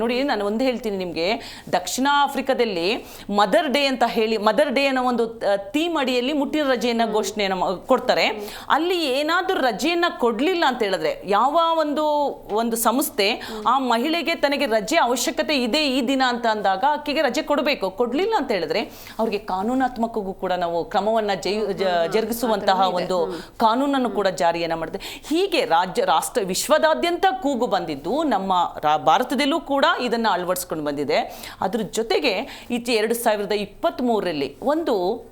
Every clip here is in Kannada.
ನೋಡಿ ನಾನು ಒಂದು ಹೇಳ್ತೀನಿ ನಿಮಗೆ. ದಕ್ಷಿಣ ಆಫ್ರಿಕಾದಲ್ಲಿ ಮದರ್ ಡೇ ಅಂತ ಹೇಳಿ ಮದರ್ ಡೇ ಅನ್ನೋ ಒಂದು ಥೀಮ್ ಅಡಿಯಲ್ಲಿ ಮುಟ್ಟಿನ ರಜೆಯನ್ನು ಘೋಷಣೆಯನ್ನು ಕೊಡ್ತಾರೆ. ಅಲ್ಲಿ ಏನಾದರೂ ರಜೆಯನ್ನ ಕೊಡಲಿಲ್ಲ ಅಂತ ಹೇಳಿದ್ರೆ ಯಾವ ಒಂದು ಒಂದು ಸಂಸ್ಥೆ ಆ ಮಹಿಳೆಗೆ ತನಗೆ ರಜೆ ಅವಶ್ಯಕತೆ ಇದೆ ಈ ದಿನ ಅಂತ ಅಂದಾಗ ಆಕೆಗೆ ರಜೆ ಕೊಡಬೇಕು. ಕೊಡಲಿಲ್ಲ ಅಂತ ಹೇಳಿದ್ರೆ ಅವ್ರಿಗೆ ಕಾನೂನಾತ್ಮಕಗೂ ಕೂಡ ನಾವು ಕ್ರಮವನ್ನ ಜೈ ಜರುಗಿಸುವಂತಹ ಒಂದು ಕಾನೂನನ್ನು ಕೂಡ ಜಾರಿಯನ್ನ ಮಾಡಿದೆ. ಹೀಗೆ ರಾಜ್ಯ ರಾಷ್ಟ್ರ ವಿಶ್ವದಾದ್ಯಂತ ಕೂಗು ಬಂದಿದ್ದು ನಮ್ಮ ಭಾರತದಲ್ಲೂ ಕೂಡ ಇದನ್ನ ಅಳವಡಿಸ್ಕೊಂಡು ಬಂದಿದೆ. ಅದ್ರ ಜೊತೆಗೆ ಈಚೆ ಎರಡು ಸಾವಿರದ ಇಪ್ಪತ್ತ್ಮೂರರಲ್ಲಿ ಒಂದು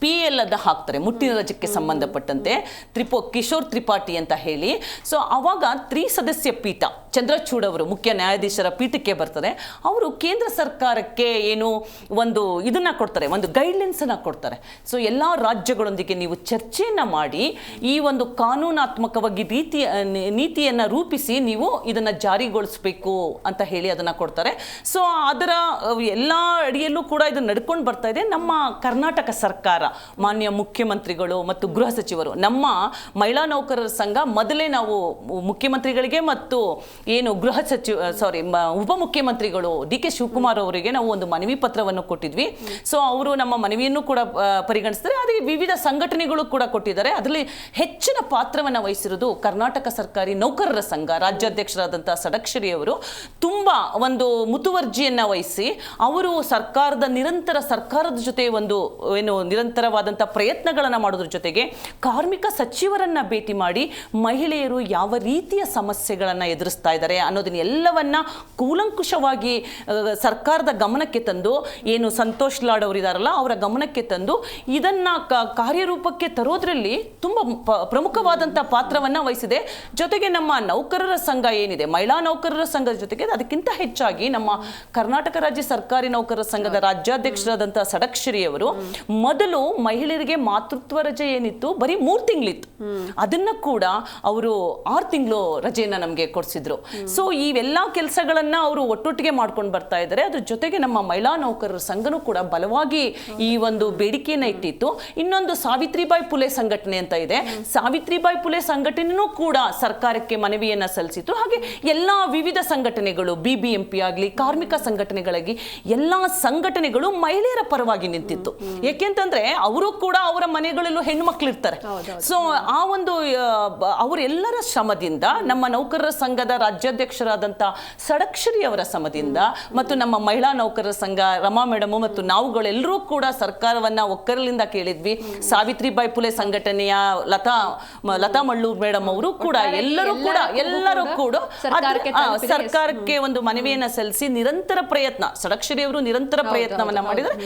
ಪಿ ಎಲ್ ಅದ ಹಾಕ್ತಾರೆ, ಮುಟ್ಟಿನ ರಜಕ್ಕೆ ಸಂಬಂಧಪಟ್ಟಂತೆ. ತ್ರಿಪೋ, ಕಿಶೋರ್ ತ್ರಿಪಾಠಿ ಅಂತ ಹೇಳಿ. ಸೊ, ಅವಾಗ ತ್ರಿಸದಸ್ಯ ಪೀಠ ಚಂದ್ರಚೂಡ್ ಅವರು ಮುಖ್ಯ ನ್ಯಾಯಾಧೀಶರ ಪೀಠಕ್ಕೆ ಬರ್ತಾರೆ ಅವರು ಕೇಂದ್ರ ಸರ್ಕಾರಕ್ಕೆ ಏನು ಒಂದು ಇದನ್ನ ಕೊಡ್ತಾರೆ, ಒಂದು ಗೈಡ್ಲೈನ್ಸ್ ಅನ್ನ ಕೊಡ್ತಾರೆ. ಸೊ ಎಲ್ಲ ರಾಜ್ಯಗಳೊಂದಿಗೆ ನೀವು ಚರ್ಚೆಯನ್ನ ಮಾಡಿ, ಈ ಒಂದು ಕಾನೂನಾತ್ಮಕವಾಗಿ ರೀತಿ ನೀತಿಯನ್ನ ರೂಪಿಸಿ ನೀವು ಇದನ್ನ ಜಾರಿಗೊಳಿಸಬೇಕು ಅಂತ ಹೇಳಿ ಅದನ್ನ ಕೊಡ್ತಾರೆ. ಸೊ ಅದರ ಎಲ್ಲ ಅಡಿಯಲ್ಲೂ ಕೂಡ ಇದು ನಡ್ಕೊಂಡು ಬರ್ತಾ ಇದೆ. ನಮ್ಮ ಕರ್ನಾಟಕ ಸರ್ಕಾರ, ಮಾನ್ಯ ಮುಖ್ಯಮಂತ್ರಿಗಳು ಮತ್ತು ಗೃಹ ಸಚಿವರು, ನಮ್ಮ ಮಹಿಳಾ ನೌಕರರ ಸಂಘ ಮೊದಲೇ ನಾವು ಮುಖ್ಯಮಂತ್ರಿಗಳಿಗೆ ಮತ್ತು ಏನು ಗೃಹ ಸಚಿವ ಸಾರಿ ಉಪಮುಖ್ಯಮಂತ್ರಿಗಳು ಡಿ ಕೆ ಶಿವಕುಮಾರ್ ಅವರಿಗೆ ನಾವು ಒಂದು ಮನವಿ ಪತ್ರವನ್ನು ಕೊಟ್ಟಿದ್ವಿ. ಸೊ ಅವರು ನಮ್ಮ ಮನವಿಯನ್ನು ಕೂಡ ಪರಿಗಣಿಸಿದರೆ ಅದೇ ವಿವಿಧ ಸಂಘಟನೆಗಳು ಕೂಡ ಕೊಟ್ಟಿದ್ದಾರೆ. ಅದರಲ್ಲಿ ಹೆಚ್ಚಿನ ಪಾತ್ರವನ್ನು ವಹಿಸಿರುವುದು ಕರ್ನಾಟಕ ಸರ್ಕಾರಿ ನೌಕರರ ಸಂಘ, ರಾಜ್ಯಾಧ್ಯಕ್ಷರಾದಂಥ ಸಡಕ್ಷರಿ ಅವರು ತುಂಬ ಒಂದು ಮುತುವರ್ಜಿಯನ್ನು ವಹಿಸಿ ಅವರು ಸರ್ಕಾರದ ನಿರಂತರ, ಸರ್ಕಾರದ ಜೊತೆ ಒಂದು, ಏನು ನಿರಂತರವಾದಂಥ ಪ್ರಯತ್ನಗಳನ್ನು ಮಾಡೋದ್ರ ಜೊತೆಗೆ ಕಾರ್ಮಿಕ ಸಚಿವರನ್ನು ಭೇಟಿ ಮಾಡಿ ಮಹಿಳೆಯರು ಯಾವ ರೀತಿಯ ಸಮಸ್ಯೆಗಳನ್ನು ಎದುರಿಸ್ತಾ ಇದ್ದಾರೆ ಅನ್ನೋದನ್ನ ಎಲ್ಲವನ್ನ ಕೂಲಂಕುಷವಾಗಿ ಸರ್ಕಾರದ ಗಮನಕ್ಕೆ ತಂದು ಏನು ಸಂತೋಷ್ ಲಾಡ್ ಅವರಿದಾರಲ್ಲ ಅವರ ಗಮನಕ್ಕೆ ತಂದು ಇದನ್ನ ಕಾರ್ಯರೂಪಕ್ಕೆ ತರೋದ್ರಲ್ಲಿ ತುಂಬ ಪ್ರಮುಖವಾದಂತಹ ಪ್ರಮುಖವಾದಂಥ ಪಾತ್ರವನ್ನ ವಹಿಸಿದೆ. ಜೊತೆಗೆ ನಮ್ಮ ನೌಕರರ ಸಂಘ ಏನಿದೆ ಮಹಿಳಾ ನೌಕರರ ಸಂಘದ ಜೊತೆಗೆ ಅದಕ್ಕಿಂತ ಹೆಚ್ಚಾಗಿ ನಮ್ಮ ಕರ್ನಾಟಕ ರಾಜ್ಯ ಸರ್ಕಾರಿ ನೌಕರರ ಸಂಘದ ರಾಜ್ಯಾಧ್ಯಕ್ಷರಾದಂಥ ಸಡಕ್ಷರಿ ಅವರು ಮೊದಲು ಮಹಿಳೆಯರಿಗೆ ಮಾತೃತ್ವ ರಜೆ ಏನಿತ್ತು ಬರೀ ಮೂರು ತಿಂಗಳಿತ್ತು. ಅದನ್ನ ಕೂಡ ಅವರು ಆರು ತಿಂಗಳು ರಜೆಯನ್ನ ನಮಗೆ ಕೊಡಿಸಿದ್ರು. ಸೊ ಇವೆಲ್ಲ ಕೆಲಸಗಳನ್ನ ಅವರು ಒಟ್ಟೊಟ್ಟಿಗೆ ಮಾಡ್ಕೊಂಡು ಬರ್ತಾ ಇದ್ದಾರೆ ಅದ್ರ ಜೊತೆಗೆ ನಮ್ಮ ಮಹಿಳಾ ನೌಕರರ ಸಂಘನೂ ಕೂಡ ಬಲವಾಗಿ ಈ ಒಂದು ಬೇಡಿಕೆಯನ್ನ ಇಟ್ಟಿತ್ತು. ಇನ್ನೊಂದು ಸಾವಿತ್ರಿಬಾಯಿ ಪುಲೆ ಸಂಘಟನೆ ಅಂತ ಇದೆ. ಸಾವಿತ್ರಿಬಾಯಿ ಪುಲೆ ಸಂಘಟನೆನೂ ಕೂಡ ಸರ್ಕಾರಕ್ಕೆ ಮನವಿಯನ್ನ ಸಲ್ಲಿಸಿತು ಹಾಗೆ ಎಲ್ಲಾ ವಿವಿಧ ಸಂಘಟನೆಗಳು ಬಿ ಬಿ ಎಂ ಪಿ ಆಗಲಿ ಕಾರ್ಮಿಕ ಸಂಘಟನೆಗಳಾಗಿ ಎಲ್ಲ ಸಂಘಟನೆಗಳು ಮಹಿಳೆಯರ ಪರವಾಗಿ ನಿಂತಿತ್ತು. ಏಕೆಂತಂದ್ರೆ ಅವರು ಕೂಡ ಅವರ ಮನೆಗಳಲ್ಲೂ ಹೆಣ್ಣು ಮಕ್ಕಳಿರ್ತಾರೆ ಸೊ ಆ ಒಂದು ಅವರೆಲ್ಲರ ಶ್ರಮದಿಂದ ನಮ್ಮ ನೌಕರರ ಸಂಘದ ರಾಜ್ಯಾಧ್ಯಕ್ಷರಾದಂಥ ಸಡಕ್ಷರಿ ಅವರ ಸಮದಿಂದ ಮತ್ತು ನಮ್ಮ ಮಹಿಳಾ ನೌಕರರ ಸಂಘ ರಮಾ ಮೇಡಮ್ ಮತ್ತು ನಾವುಗಳೆಲ್ಲರೂ ಕೂಡ ಸರ್ಕಾರವನ್ನ ಒಕ್ಕರಲಿಂದ ಕೇಳಿದ್ವಿ. ಸಾವಿತ್ರಿಬಾಯಿ ಪುಲೆ ಸಂಘಟನೆಯ ಲತಾ ಲತಾ ಮಳ್ಳೂರ್ ಮೇಡಮ್ ಅವರು ಕೂಡ ಎಲ್ಲರೂ ಕೂಡ ಎಲ್ಲರೂ ಕೂಡ ಸರ್ಕಾರಕ್ಕೆ ಒಂದು ಮನವಿಯನ್ನ ಸಲ್ಲಿಸಿ ನಿರಂತರ ಪ್ರಯತ್ನ ಸಡಕ್ಷರಿ ಅವರು ನಿರಂತರ ಪ್ರಯತ್ನವನ್ನ ಮಾಡಿದ್ದಾರೆ.